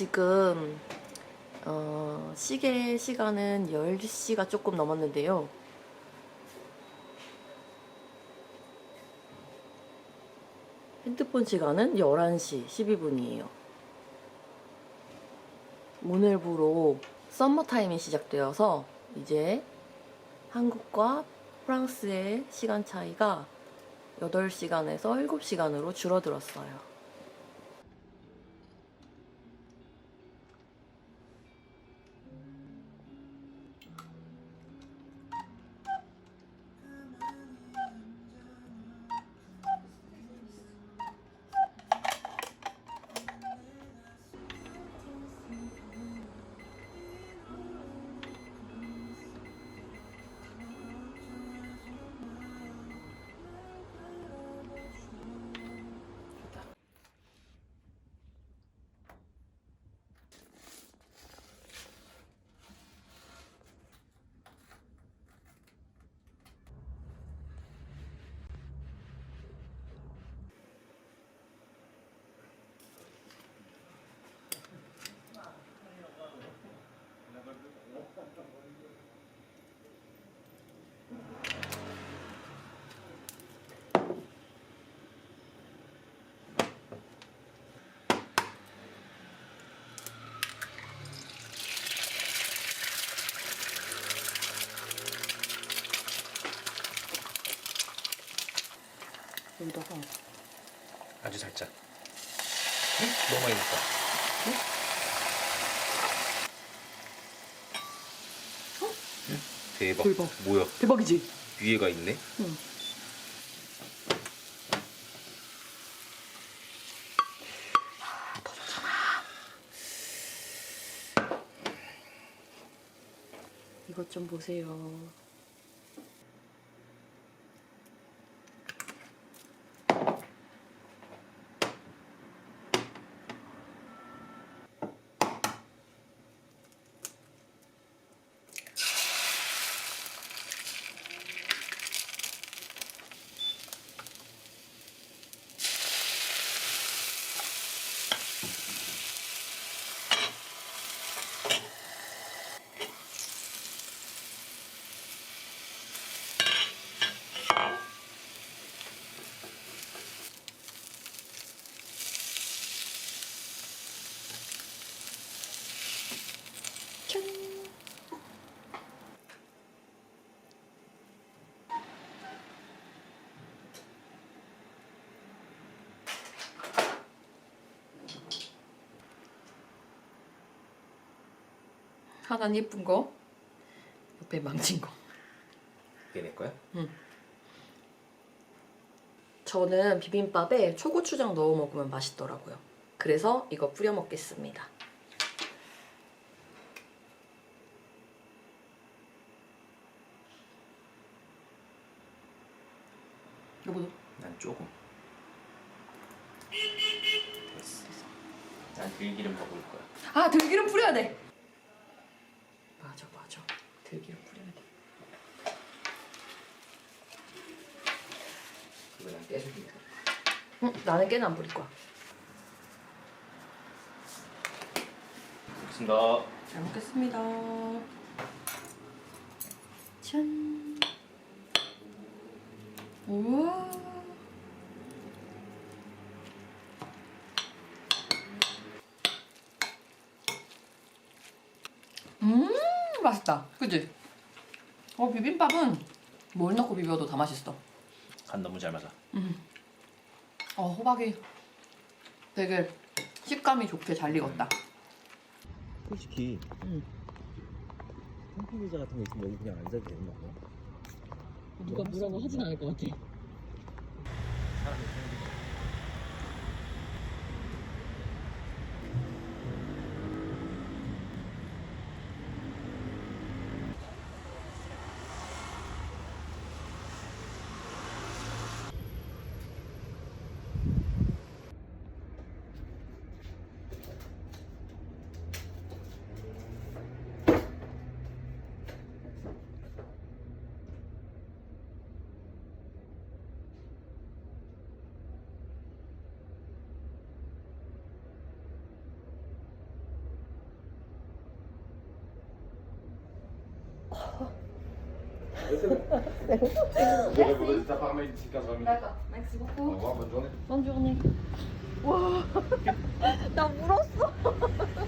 지금 어, 시계 시간은 10시가 조금 넘었는데요. 핸드폰 시간은 11시 12분이에요. 오늘부로 썸머 타임이 시작되어서 이제 한국과 프랑스의 시간 차이가 8시간에서 7시간으로 줄어들었어요. 여기다가 아주 살짝. 너무 많이 넣었다. 응? 대박. 대박. 뭐야? 대박이지? 위에가 있네? 응. 이것 좀 보세요. 하나는 예쁜 거, 옆에 망친 거. 이게 내 거야? 저는 비빔밥에 초고추장 넣어 먹으면 맛있더라고요. 그래서 이거 뿌려 먹겠습니다. 여보도 난 조금. 됐어. 난 들기름 먹을 거야. 아 들기름 뿌려야 돼. 맞아 맞아. 들기름 뿌려야 돼. 떼줄게. 응, 나는 깨는 안 뿌릴 거야. 먹겠습니다. 잘 먹겠습니다. 짠. 우와. 음, 맛있다. 그지? 어, 비빔밥은 뭘 넣고 비벼도 다 맛있어. 간 너무 잘 맞아. 어, 호박이 되게 식감이 좋게 잘 익었다. 솔직히 응. 캠핑 의자 같은 거 있으면 여기 그냥 앉아도 되는 거 아니야? 누가 뭐라고 하진 않을 것 같아. C'est Je vais vous donner ça par mail d'ici 15-20 minutes. D'accord, merci beaucoup. Au revoir, bonne journée. Bonne journée. Wow T'as un boulot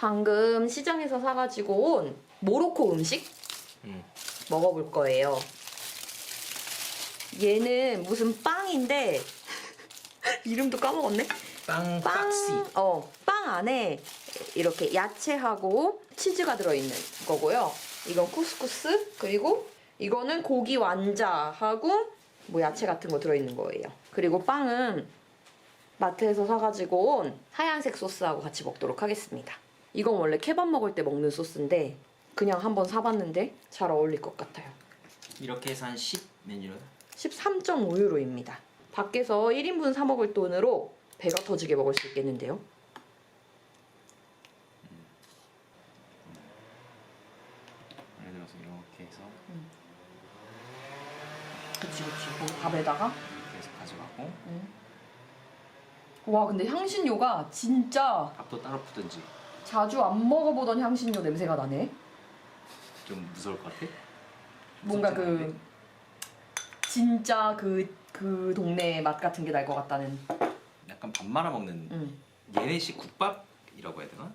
방금 시장에서 사가지고 온 모로코 음식 음. 먹어볼 거예요. 얘는 무슨 빵인데 이름도 까먹었네. 빵 빵, 박시. 어, 빵 안에 이렇게 야채하고 치즈가 들어있는 거고요. 이건 쿠스쿠스 그리고 이거는 고기 완자하고 뭐 야채 같은 거 들어있는 거예요. 그리고 빵은 마트에서 사가지고 온 하얀색 소스하고 같이 먹도록 하겠습니다. 이건 원래 케밥 먹을 때 먹는 소스인데 그냥 한번 사봤는데 잘 어울릴 것 같아요. 이렇게 해서 한 10 메뉴로 13.5유로입니다. 밖에서 1인분 사 먹을 돈으로 배가 터지게 먹을 수 있겠는데요. 예를 들어서 이렇게 해서 그치 그치. 거기 밥에다가. 이렇게 해서 가져가고 와 근데 향신료가 진짜 밥도 따로 푸든지 자주 안 먹어보던 향신료 냄새가 나네. 좀 무서울 것 같아? 뭔가 무섭진 않은데? 그 진짜 그, 그 동네의 맛 같은 게 날 것 같다는. 약간 밥 말아 먹는 응. 얘네식 국밥이라고 해야 되나?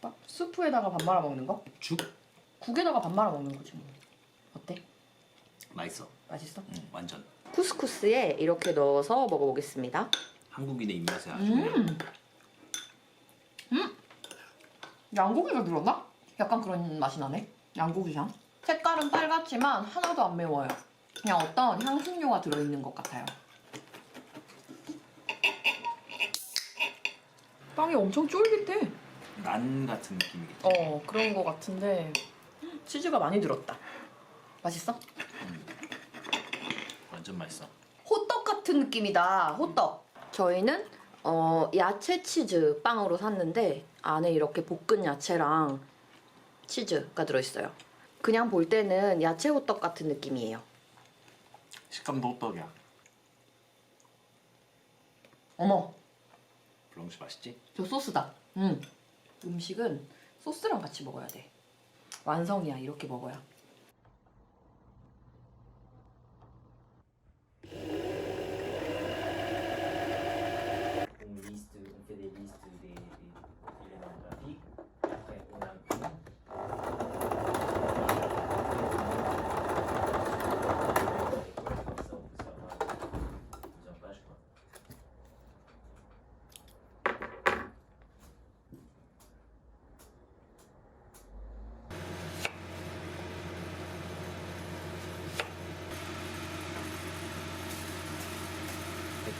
밥? 수프에다가 밥 말아 먹는 거? 죽 국에다가 밥 말아 먹는 거지 뭐. 어때? 맛있어. 맛있어? 응, 완전 쿠스쿠스에 이렇게 넣어서 먹어보겠습니다. 한국인의 입맛에 아주 음. 음. 양고기가 들었나? 약간 그런 맛이 나네. 양고기 향. 색깔은 빨갛지만 하나도 안 매워요. 그냥 어떤 향신료가 들어있는 것 같아요. 빵이 엄청 쫄깃해. 난 같은 느낌이겠지. 어 그런 거 같은데 치즈가 많이 들었다. 맛있어? 완전 맛있어. 호떡 같은 느낌이다. 호떡. 저희는 어, 야채 치즈 빵으로 샀는데 안에 이렇게 볶은 야채랑 치즈가 들어있어요. 그냥 볼 때는 야채 호떡 같은 느낌이에요. 식감도 호떡이야. 어머, 블롱시 맛있지? 저 소스다. 음. 음식은 소스랑 같이 먹어야 돼. 완성이야. 이렇게 먹어야.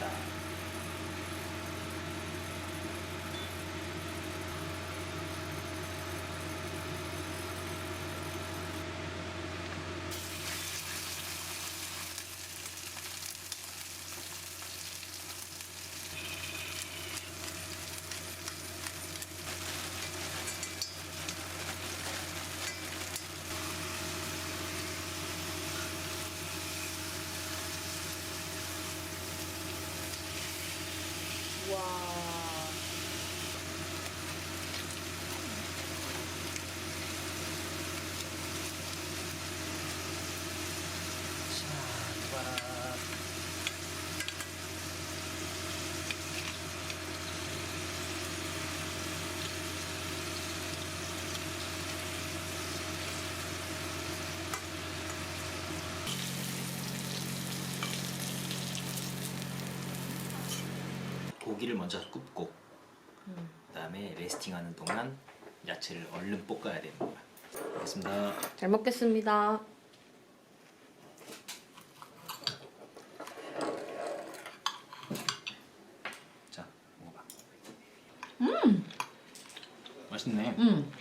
됐 고기를 먼저 굽고 그다음에 레스팅하는 동안 야채를 얼른 볶아야 되는 거야. 알겠습니다. 잘 먹겠습니다. 자, 먹어봐. 음, 맛있네. 음.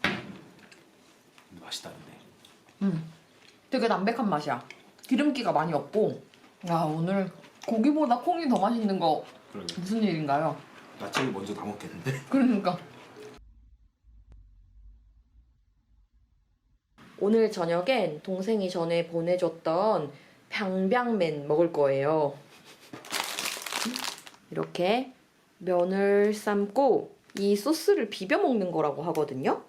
근데 맛있다 근데. 음. 되게 담백한 맛이야. 기름기가 많이 없고. 야, 오늘 고기보다 콩이 더 맛있는 거 그러게. 무슨 일인가요? 야채를 먼저 다 먹겠는데. 그러니까. 오늘 저녁엔 동생이 전에 보내줬던 병병맨 먹을 거예요. 이렇게 면을 삶고 이 소스를 비벼 먹는 거라고 하거든요.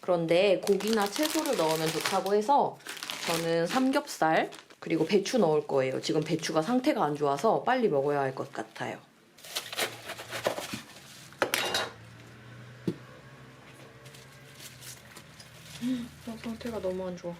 그런데 고기나 채소를 넣으면 좋다고 해서 저는 삼겹살 그리고 배추 넣을 거예요. 지금 배추가 상태가 안 좋아서 빨리 먹어야 할 것 같아요. 나 상태가 너무 안 좋아.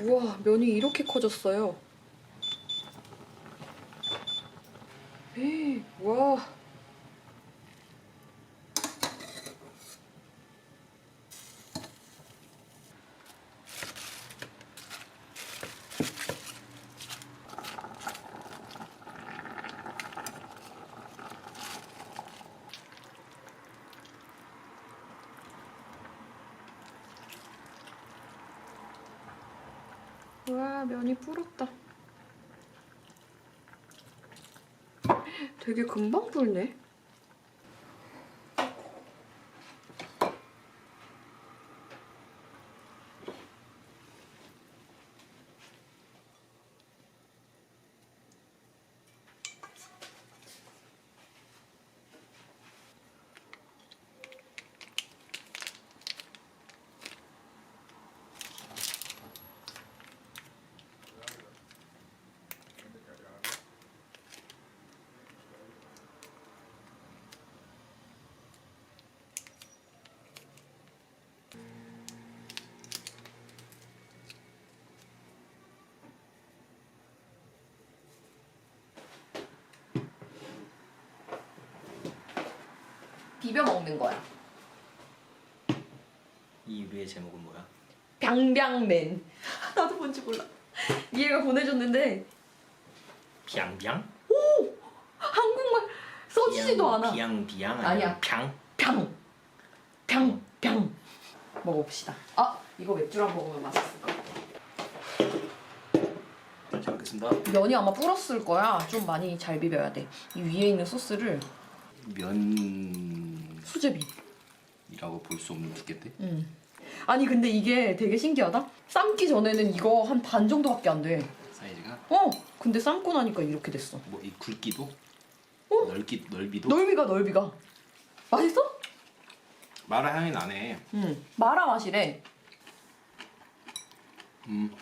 우와, 면이 이렇게 커졌어요. 에이, 와. 와, 면이 불었다. 되게 금방 불네. 비벼 먹는 거야. 이 유리의 제목은 뭐야? 병병맨. 나도 뭔지 몰라. 얘가 보내줬는데 비앙비앙? 한국말 써주지도 않아. 비앙 비앙 아니야. 병? 병. 병. 병. 먹어봅시다. 아 이거 맥주랑 먹으면 맛있을 것 같아. 잘 먹겠습니다. 면이 아마 불었을 거야. 좀 많이 잘 비벼야 돼. 이 위에 있는 소스를 면 이라고 수제비. 볼수 없는 두께인데? 음. 아니 근데 이게 되게 신기하다. 삶기 전에는 이거 한 반 정도밖에 안 돼. 사이즈가 어. 근데 삶고 나니까 이렇게 됐어. 뭐 이 굵기도? 어? 넓기 넓이도? 넓이가 넓이가. 맛있어? 마라 향이 나네. 응. 마라 맛이래. 음,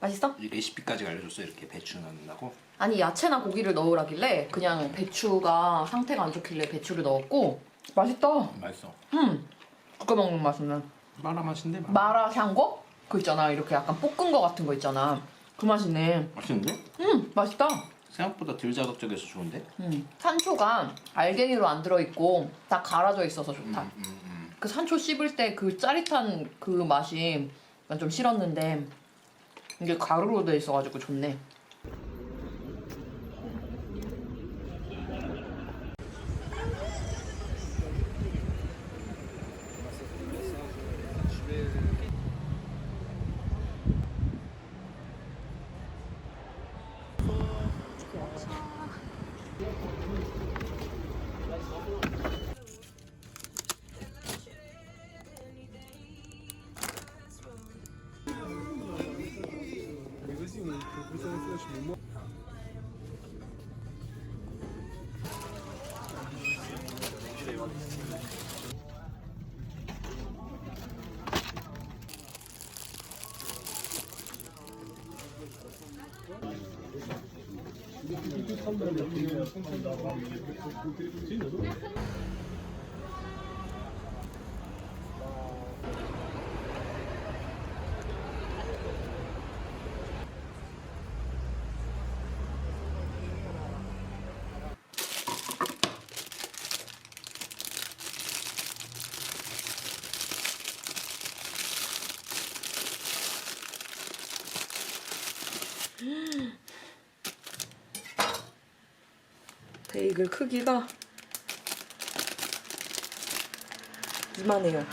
맛있어? 이 레시피까지 알려줬어 이렇게 배추 넣는다고. 아니 야채나 고기를 넣으라길래 그냥 배추가 상태가 안 좋길래 배추를 넣었고 맛있다. 맛있어. 음. 국가 먹는 맛은 마라 맛인데 마라. 마라 향거? 그 있잖아 이렇게 약간 볶은 거 같은 거 있잖아. 그 맛이네. 맛있는데? 음 맛있다. 생각보다 덜 자극적이어서 좋은데? 음. 산초가 알갱이로 안 들어있고 다 갈아져 있어서 음, 좋다. 음, 음. 그 산초 씹을 때 그 짜릿한 그 맛이 약간 좀 싫었는데 이게 가루로 돼 있어가지고 좋네. Mmm. 베이글 크기가 이만해요.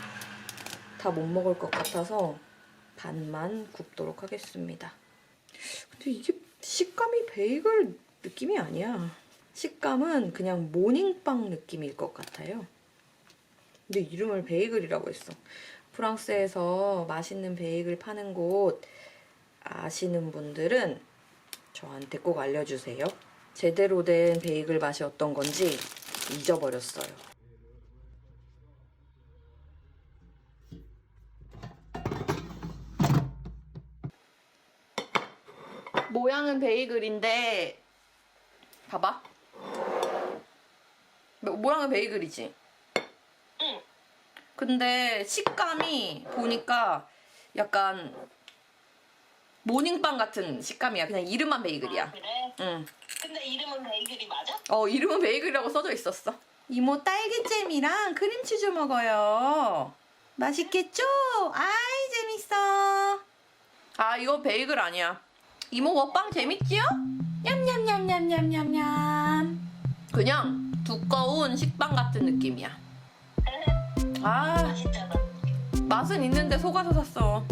다 못 먹을 것 같아서 반만 굽도록 하겠습니다. 근데 이게 식감이 베이글 느낌이 아니야. 식감은 그냥 모닝빵 느낌일 것 같아요. 근데 이름을 베이글이라고 했어. 프랑스에서 맛있는 베이글 파는 곳 아시는 분들은 저한테 꼭 알려주세요. 제대로 된 베이글 맛이 어떤 건지 잊어버렸어요. 모양은 베이글인데 봐봐. 모- 모양은 베이글이지. 응. 근데 식감이 보니까 약간 모닝빵 같은 식감이야. 그냥 이름만 아, 베이글이야. 그래? 응. 근데 이름은 베이글이 맞아? 어 이름은 베이글이라고 써져 있었어. 이모 딸기잼이랑 크림치즈 먹어요. 맛있겠죠? 아이 재밌어. 아 이거 베이글 아니야. 이모 먹방 재밌지요? 냠냠냠냠냠냠냠. 그냥 두꺼운 식빵 같은 느낌이야. 아 맛있잖아. 맛은 있는데 속아서 샀어.